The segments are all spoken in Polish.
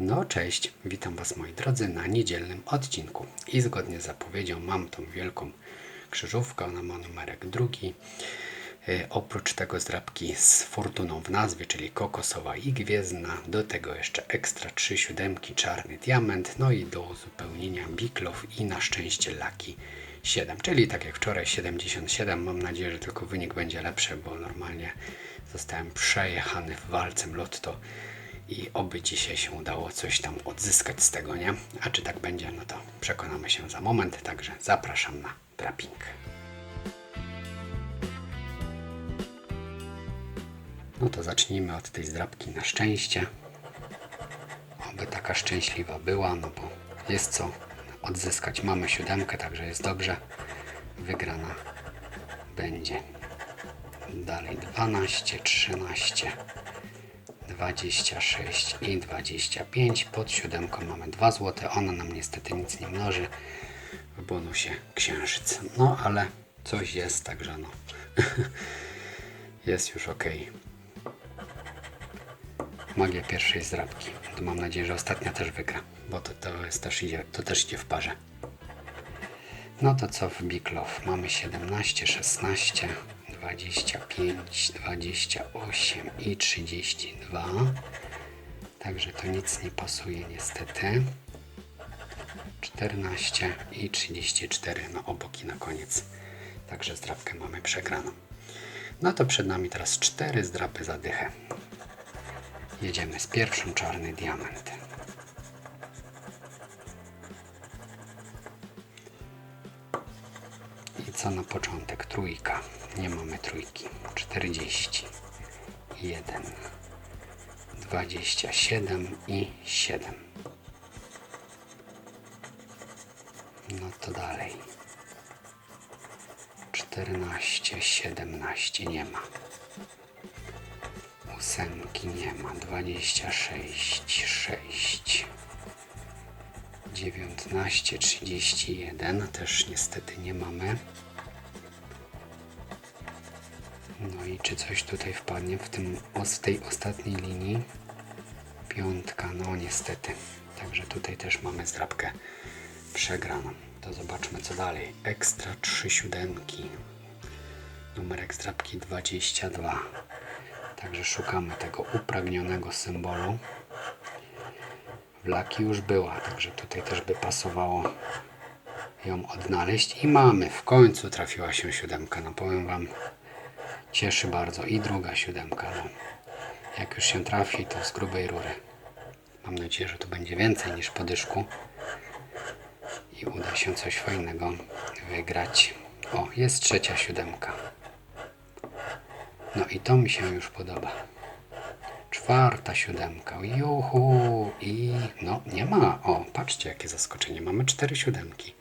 No cześć, witam Was moi drodzy na niedzielnym odcinku. I zgodnie z zapowiedzią mam tą wielką krzyżówkę, ona ma numerek drugi. E, oprócz tego zdrabki z fortuną w nazwie, czyli kokosowa i gwiezdna. Do tego jeszcze ekstra 3 siódemki, czarny diament. No i do uzupełnienia Biklow i na szczęście Laki 7. Czyli tak jak wczoraj 77. Mam nadzieję, że tylko wynik będzie lepszy, bo normalnie zostałem przejechany w walce lotto i oby dzisiaj się udało coś tam odzyskać z tego, nie? A czy tak będzie, no to przekonamy się za moment, także zapraszam na trapping. No to zacznijmy od tej zdrabki na szczęście. Oby taka szczęśliwa była, no bo jest co odzyskać. Mamy siódemkę, także jest dobrze. Wygrana będzie. Dalej 12, 13, 26 i 25. Pod siódemką mamy 2 zł. Ona nam niestety nic nie mnoży. W bonusie księżyc. No ale coś jest, także no. jest już ok. Magia pierwszej zdrabki. To mam nadzieję, że ostatnia też wygra, bo to, to, jest też idzie, to też idzie w parze. No to co w Biklow? Mamy 17, 16, 25, 28 i 32. Także to nic nie pasuje niestety. 14 i 34 no obok i na koniec. Także zdrabkę mamy przegraną. No to przed nami teraz cztery zdrapy za dychę. Jedziemy z pierwszym czarny diament. I co na początek? Trójka. Nie mamy trójki. 40. 1. 27 i 7. No to dalej. 14, 17 nie ma. Ósemki nie ma. 26, 6. 19, 31 też niestety nie mamy. No i czy coś tutaj wpadnie w, tym, w tej ostatniej linii? Piątka, no niestety. Także tutaj też mamy zdrabkę przegraną. To zobaczmy co dalej. Ekstra 3 siódemki. Numerek zdrabki 22. Także szukamy tego upragnionego symbolu. W laki już była, także tutaj też by pasowało ją odnaleźć. I mamy, w końcu trafiła się siódemka. No powiem Wam, cieszy bardzo. I druga siódemka. No, jak już się trafi, to z grubej rury. Mam nadzieję, że tu będzie więcej niż po dyszku. I uda się coś fajnego wygrać. O, jest trzecia siódemka. No i to mi się już podoba. Czwarta siódemka. Juhu. I no nie ma. O, patrzcie jakie zaskoczenie. Mamy cztery siódemki.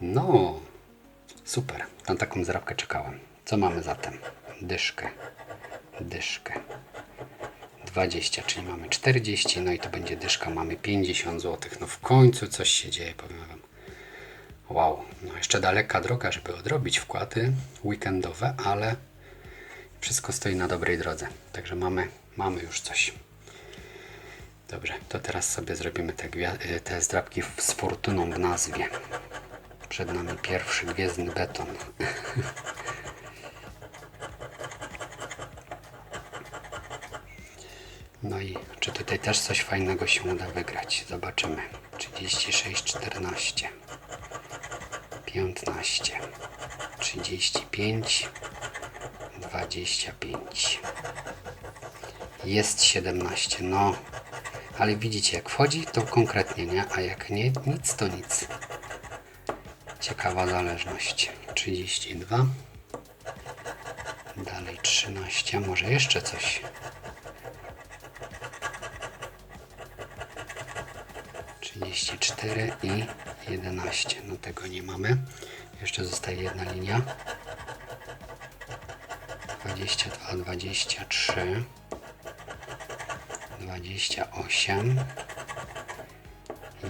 No, super. Na taką zrabkę czekałem. Co mamy zatem? Dyszkę. Dyszkę. 20, czyli mamy 40, no i to będzie dyszka, mamy 50 zł. No w końcu coś się dzieje, powiem Wam. Wow, no jeszcze daleka droga, żeby odrobić wkłady weekendowe, ale wszystko stoi na dobrej drodze. Także mamy, mamy już coś. Dobrze, to teraz sobie zrobimy te, y, te zdrabki z fortuną w nazwie. Przed nami pierwszy gwiezdny beton. No i czy tutaj też coś fajnego się uda wygrać? Zobaczymy. 36, 14, 15, 35, 25. Jest 17, no. Ale widzicie, jak wchodzi, to konkretnie, nie? A jak nie, nic to nic. Ciekawa zależność. 32. Dalej 13, może jeszcze coś. 34 i 11. No tego nie mamy. Jeszcze zostaje jedna linia. 22, 23, 28,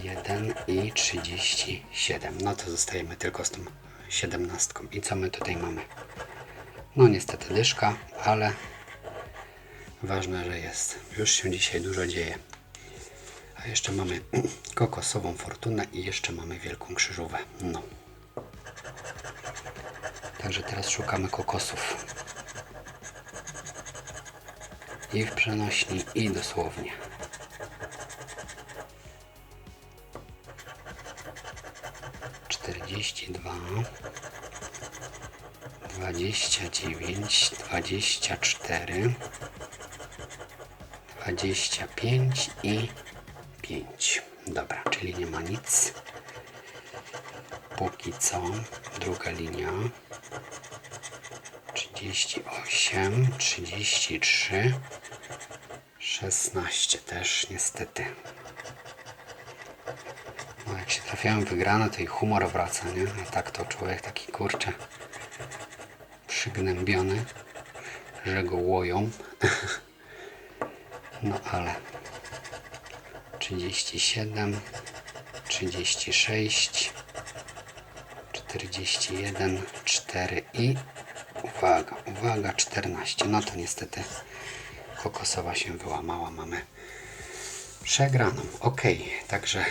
1 i 37. No to zostajemy tylko z tą 17. I co my tutaj mamy? No niestety dyszka, ale ważne, że jest. Już się dzisiaj dużo dzieje. Jeszcze mamy kokosową fortunę i jeszcze mamy wielką krzyżówę. No. Także teraz szukamy kokosów. I w przenośni, i dosłownie. Czterdzieści dwa, dwadzieścia dziewięć, dwadzieścia cztery, dwadzieścia pięć i pięć. Dobra, czyli nie ma nic. Póki co, druga linia. 38, 33, 16 też niestety. No jak się trafiają wygrane, to i humor wraca, nie? A tak to człowiek taki kurczę przygnębiony, że go łoją. No ale 37, 36, 41, 4 i uwaga, uwaga, 14. No to niestety kokosowa się wyłamała. Mamy przegraną. Ok, także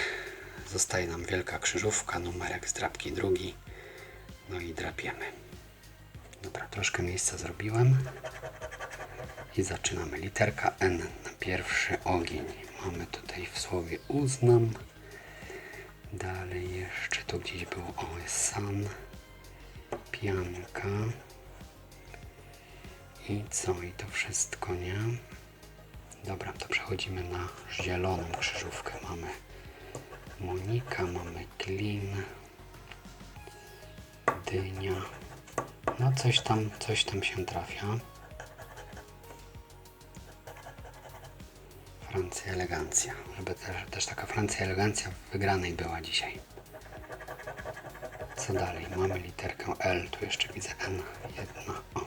zostaje nam wielka krzyżówka, numerek z drapki drugi. No i drapiemy. Dobra, troszkę miejsca zrobiłem. I zaczynamy. Literka N na pierwszy ogień. Mamy tutaj w słowie uznam. Dalej jeszcze tu gdzieś było o jest san. Pianka. I co? I to wszystko, nie? Dobra, to przechodzimy na zieloną krzyżówkę. Mamy Monika, mamy Klin, Dynia. No coś tam, coś tam się trafia. Francja elegancja. Żeby też, też taka Francja elegancja wygranej była dzisiaj. Co dalej? Mamy literkę L. Tu jeszcze widzę N. Jedna. O.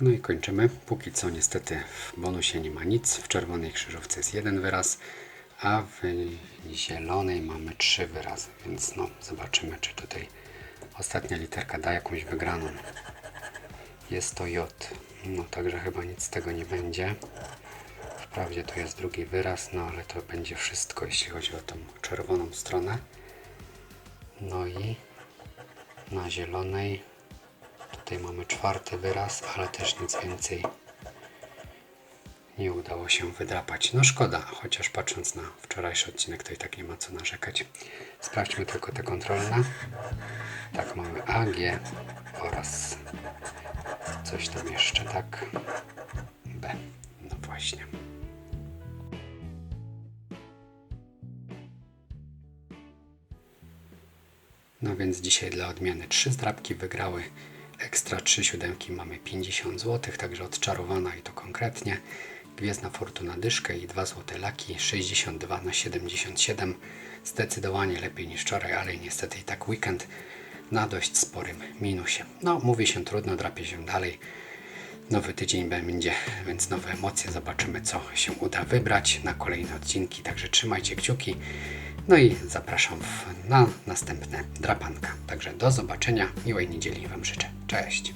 No i kończymy. Póki co niestety w bonusie nie ma nic. W czerwonej krzyżówce jest jeden wyraz, a w zielonej mamy trzy wyrazy. Więc no, zobaczymy, czy tutaj ostatnia literka da jakąś wygraną. Jest to J. No także chyba nic z tego nie będzie. Wprawdzie tu jest drugi wyraz, no ale to będzie wszystko, jeśli chodzi o tą czerwoną stronę. No i na zielonej Tutaj mamy czwarty wyraz, ale też nic więcej nie udało się wydrapać. No szkoda, chociaż patrząc na wczorajszy odcinek, to i tak nie ma co narzekać. Sprawdźmy tylko te kontrolne. Tak, mamy AG oraz coś tam jeszcze, tak? B. No właśnie. No więc dzisiaj dla odmiany trzy zdrabki wygrały. Ekstra 3 siódemki mamy 50 zł, także odczarowana i to konkretnie. Gwiezdna Fortuna dyszkę i 2 złote laki 62 na 77. Zdecydowanie lepiej niż wczoraj, ale niestety i tak weekend na dość sporym minusie. No, mówi się trudno, drapie się dalej. Nowy tydzień będzie, więc nowe emocje. Zobaczymy, co się uda wybrać na kolejne odcinki. Także trzymajcie kciuki. No i zapraszam na następne drapanka. Także do zobaczenia. Miłej niedzieli Wam życzę. Cześć.